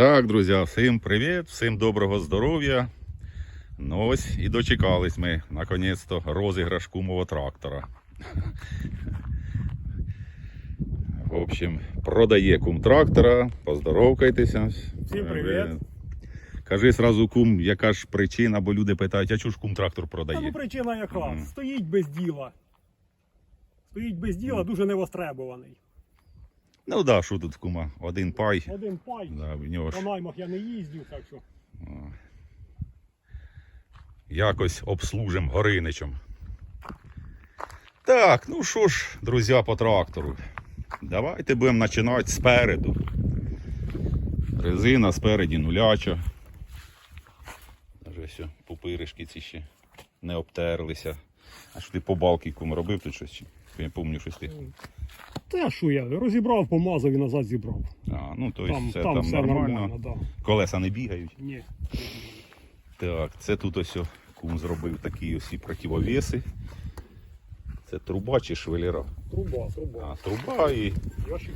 Так, друзі, всім привіт, всім доброго здоров'я. Ну ось і дочекались ми наконець-то розіграш кумового трактора. В общем, продає кум трактора. Поздоровкайтеся. Всім привіт. Кажи сразу, кум, яка ж причина, бо люди питають, а чого ж кум трактор Та ну причина яка? Мгм. Стоїть без діла. Стоїть без діла, дуже невостребований. Ну да, що тут в кума? Один пай. Один пай. Да, в нього ж По наймах я не їздю, так що. якось обслужим Гориничем. Так, ну що ж, друзі, по трактору. Давайте будемо починати спереду. Резина спереді нуляча. Даже все, пупиришки ці ще не обтерлися. А що ти по балки кум робив тут щось? Я пам'ятаю щось ти. Та що я? Розібрав, помазав і назад зібрав. А, ну то Там, все там, там все нормально. нормально, да. Колеса не бігають. Ні. Так, це тут ось кум зробив такі ось і противовеси. Це труба чи швелера? Труба, труба. А, труба і. Ящик.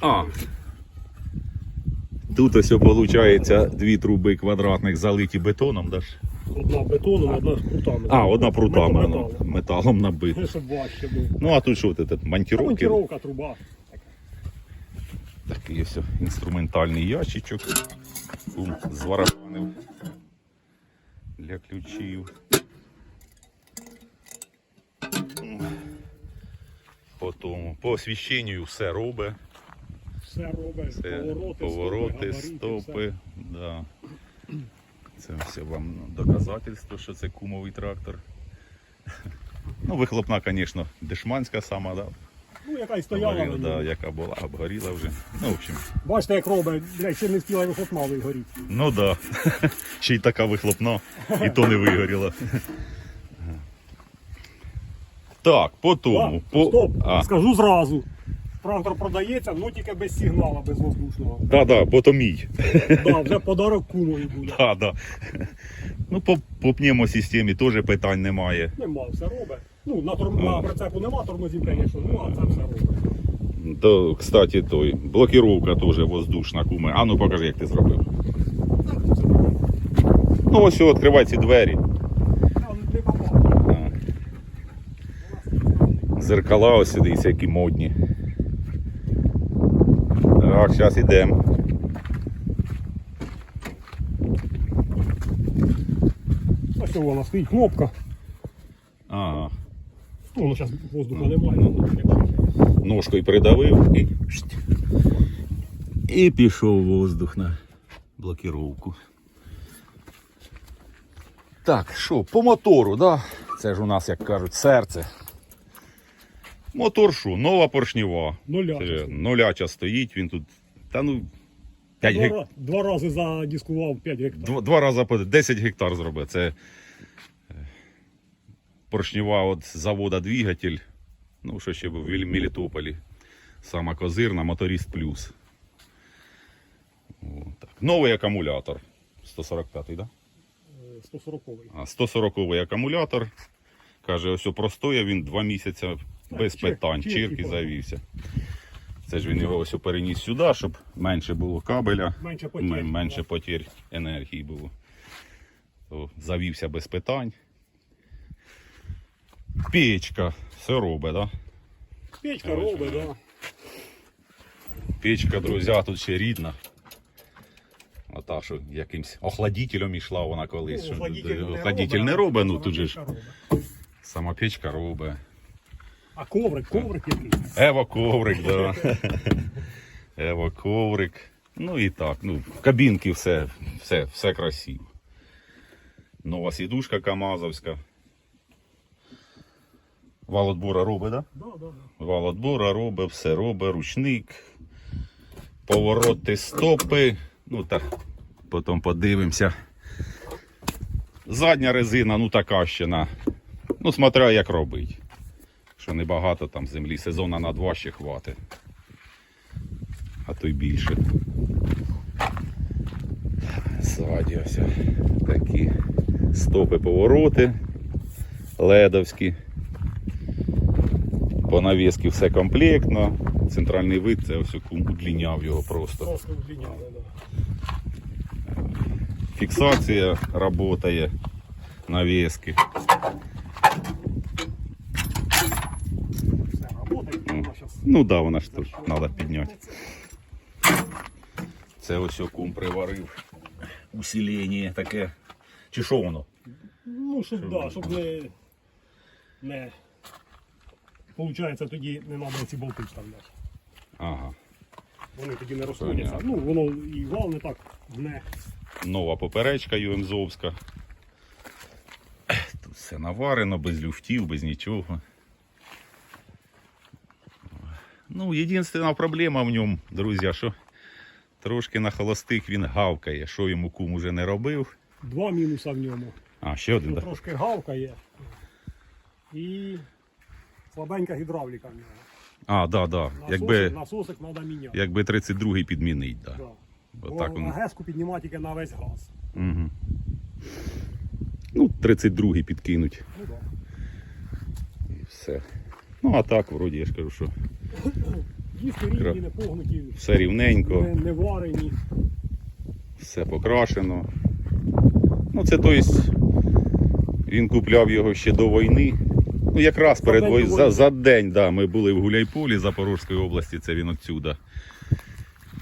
А. Тут ось виходить дві труби квадратних залиті бетоном. Да? Одна бетоном, одна з прутами. А, одна прутами ну, Металом. металом набита. Щоб важче було. Ну а тут що тут монтіровки? Монтіровка труба. Такий ось інструментальний ящичок. Кум зварганив для ключів. По тому, по освіщенню все робить. Все робить. Повороти, повороти, стопи, стопи. Да. Це все вам доказательство, що це кумовий трактор. Ну, вихлопна, звісно, дешманська сама, да? Ну, яка й стояла. Обгоріла, да, яка була, обгоріла вже. Ну, в общем, Бачите, як робить, блядь, ще не встигла вихлопна вигоріти. ну да. Ще й така вихлопна, і то не вигоріла. Так, по тому. Так, По... Стоп, А, скажу зразу. Трактор продається, ну тільки без сигнала, без воздушного. да, да, бо то мій. Да, вже подарок кумові буде. Да, да. Ну, по, по пневмосистемі теж питань немає. Нема, все робить. Ну, на, торм... на прицепу нема тормозів, звісно, ну а це все робить. То, кстати, той, блокировка теж воздушна куме. А ну покажи, як ти зробив. Ну ось відкривай ці двері. А. Зеркала ось дивіться, які модні. Так, зараз йдемо. Ось вона стоїть кнопка. Ага. Ну, ну зараз воздуха немає. ну, Ножкою придавив і. І пішов воздух на блокировку. Так, що, по мотору, да? Це ж у нас, як кажуть, серце. Мотор що, нова поршнева. Нуля. Це нуляча стоїть, він тут. Та ну. 5 Два, гек... ра- два рази задіскував 5 гектарів. два, два рази по 10 гектар зробив. Це е, поршнева от завода двигатель. Ну, що ще був в Мел- Мелітополі. Сама козирна, моторіст плюс. О, так. Новий акумулятор. 145-й, да? 140-й. А 140-й акумулятор. Каже, ось простояв він два місяці без питань, чек, чирк і типу. завівся. Це ж він його ось переніс сюди, щоб менше було кабеля, Менше потерь. менше потерь енергії було. То завівся без питань. Печка, все робить, да? Печка робить, да. Печка, друзі, тут ще рідна. Ота, що якимсь охладителем йшла вона колись. що охладитель не робить, ну тут же ж сама печка робить. А коврик, коврик який. Ево коврик, да. Ево коврик. Ну і так, ну, в кабінки все, все, все красиво. Нова сідушка Камазовська. Вал отбора робить, да? Да, да, да. Вал отбора робить, все робить, ручник, повороти стопи. Ну так, потім подивимося. Задня резина, ну така ще на. Ну, смотря як робить. Що небагато там землі, сезона на два ще хватить. А то й більше. Ззаді ось такі стопи повороти ледовські. По навіски все комплектно. Центральний вид це ось удліняв його просто. Фіксація працює. Навіски. Все работає, вона щас Ну да, вона ж тут треба підняти. Це ось кум приварив. Усилення таке. Чи що воно? Ну, щоб, да, щоб не, не... Получається, тоді не треба ці болти вставляти. Ага. Вони тоді не розходяться. Ну, воно і вал не так не. Нова поперечка ЮМЗовська. Тут все наварено, без люфтів, без нічого. Ну, єдина проблема в ньому, друзі, що трошки на холостих він гавкає. Що йому кум уже не робив. Два мінуса в ньому. А, ще один, так? трошки гавкає. І слабенька гідравліка в нього. А, да, да. Насосик, Якби, насосик треба міняти. якби 32-й підмінить, да. Да. Бо Бо так він- АГС-ку піднімати тільки на весь газ. Угу. Ну, 32-й підкинуть. Ну так. І все. Ну, а так, вроді, я ж кажу, що Кра- рівні, не погнуті, все рівненько. не, не варені. все покрашено. Ну, це то есть, він купляв його ще до війни. Ну, якраз перед день вой... за, за день, да, ми були в Гуляйполі Запорізької області, це він отсюда.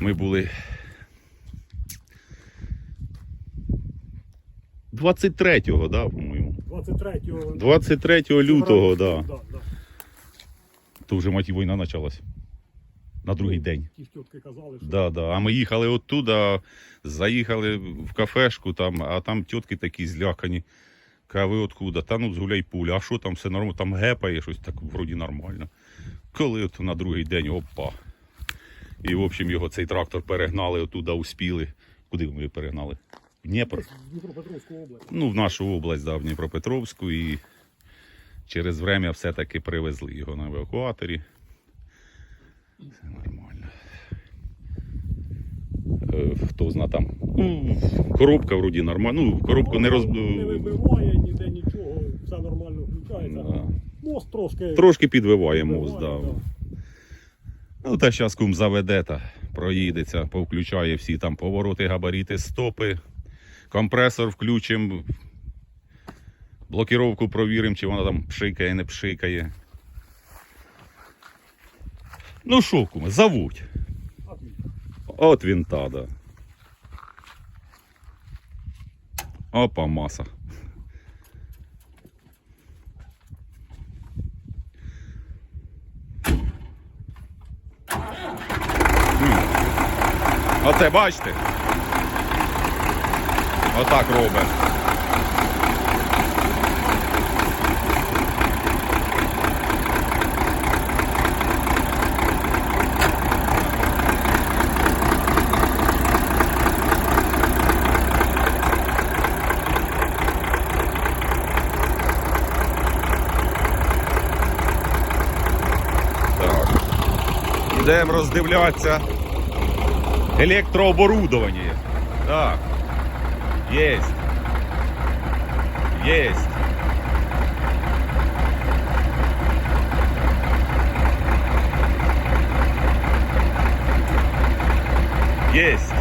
Ми були 23-го, да, по-моєму. 23-го. 23 лютого, да. Да, да. То вже мать війна почалась. На другий день. Ті ж тітки казали, що Да, да. А ми їхали оттуда, заїхали в кафешку, там, а там тітки такі злякані. Ка ви откуда? Та ну з Гуляйпуля. А що там все нормально? Там гепає щось так вроді нормально. Коли от на другий день опа. І, в общем, його цей трактор перегнали, оттуда успіли. Куди ми його перегнали? В Дніпр. в Дніпропетровську область. Ну, в нашу область, да, в Дніпропетровську. І через время все-таки привезли його на евакуаторі. Все нормально. Е, Хто зна там. Ну, коробка вроді нормальна. Ну, коробку не роз... Не вибиває ніде нічого, все нормально включається. Да. Мост трошки. Трошки підвиває мост, вибиває, да. Ну, та зараз кум заведе та проїдеться, повключає всі там повороти, габарити, стопи. Компресор включимо. Блокіровку провіримо, чи вона там пшикає, не пшикає. Ну що, куме, завуть. От він та, да. Опа, маса. Оце бачите? Отак робить. Так. Йдемо роздивлятися електрооборудовання. Так. Єсть. Єсть. Єсть.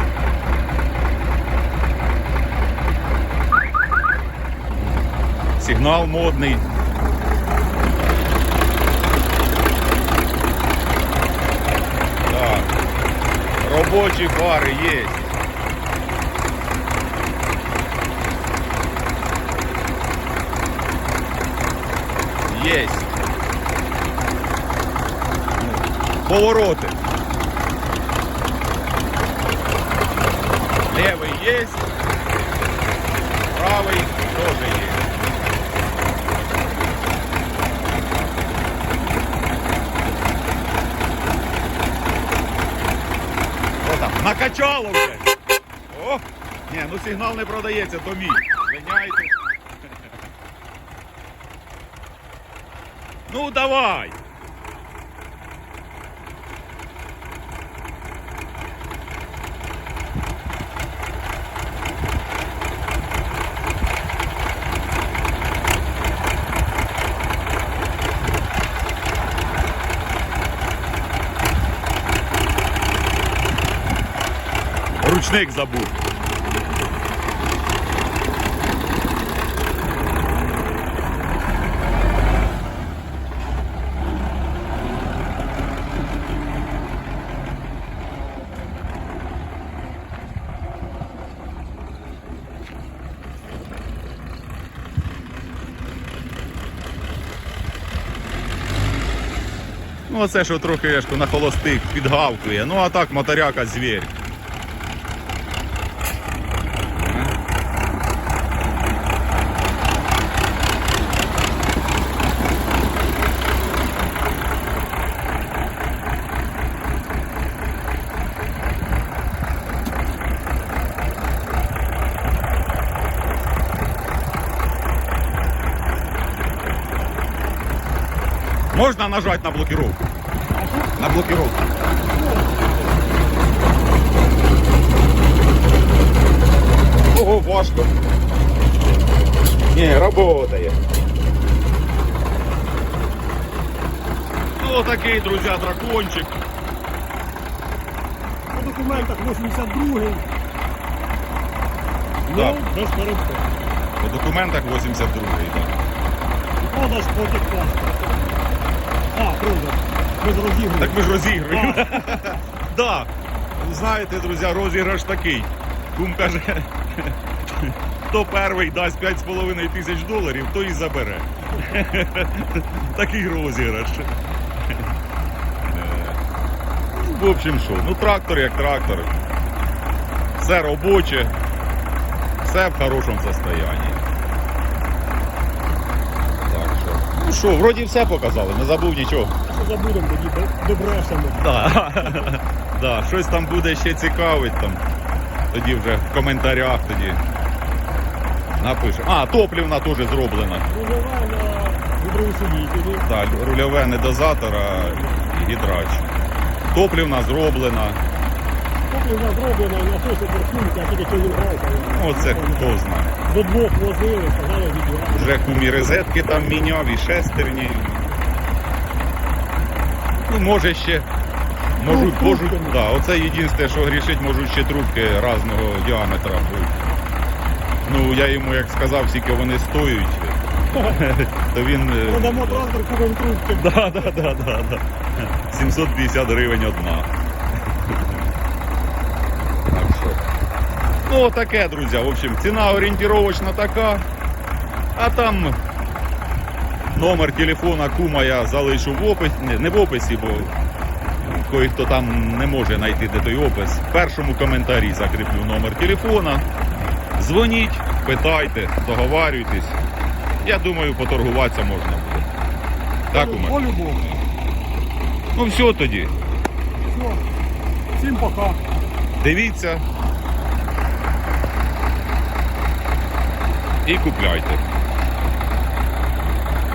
Сигнал модний. Робочі фари є. Есть. Повороты. Левый есть. Правый тоже есть. Накачало вже. О! Ні, ну сигнал не продається, то мій. Звиняйте. Ну давай. ручник забув. Ну, оце що трохи яшко на холостих підгавкує. Ну а так моторяка звір. Можна нажати на блокировку? На блокировку. Ого, важко. Не, работает. Ну, такий, друзі, дракончик. По документах 82-й. Так. Ну, без перебою. По документах 82-й, так. І Продаж по техпаспорту. А, продаж. Без розігруємо. Так ми ж розігруємо. Да. Знаєте, друзі, розіграш такий. Кум каже, хто перший дасть 5,5 тисяч доларів, той і забере. Такий розіграш. Е, В общем, що, ну трактор як трактор. Все робоче, все в хорошому состоянии. Так що. Вроді все показали, не забув нічого. Що забудемо тоді, до- добрешемо. Да. да, щось там буде ще цікавить там. Тоді вже в коментарях тоді напишемо. А, топлівна теж зроблена. Рульова на. Да, рульове не дозатор, а гідрач. Топлівна зроблена. Топлива зроблена на той суперсумці, а тільки чого грав. Ну, це хто знає. До двох возили, сказали відіграти. Вже кумі розетки там міняв і шестерні. Ну, може ще. Можуть, Ну, можуть, трубками. да, оце єдине, що грішить, можуть ще трубки різного діаметра бути. Ну, я йому як сказав, скільки вони стоять, то він. е, Продамо трактор, купимо трубки. Да, да, да, да, да. 750 гривень одна. Так що. Ну, таке, друзі. В общем, ціна орієнтировочна така. А там номер телефона кума я залишу в описі. Не, не в описі, бо кой-хто там не може знайти де той опис. В першому коментарі закріплю номер телефона. Дзвоніть, питайте, договарюйтесь. Я думаю, поторгуватися можна буде. Так, Умар? По-любому. Ну все тоді. Все. Всім пока. Дивіться. І купляйте.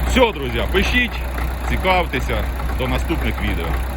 Все, друзі, пишіть, цікавтеся. До наступних відео.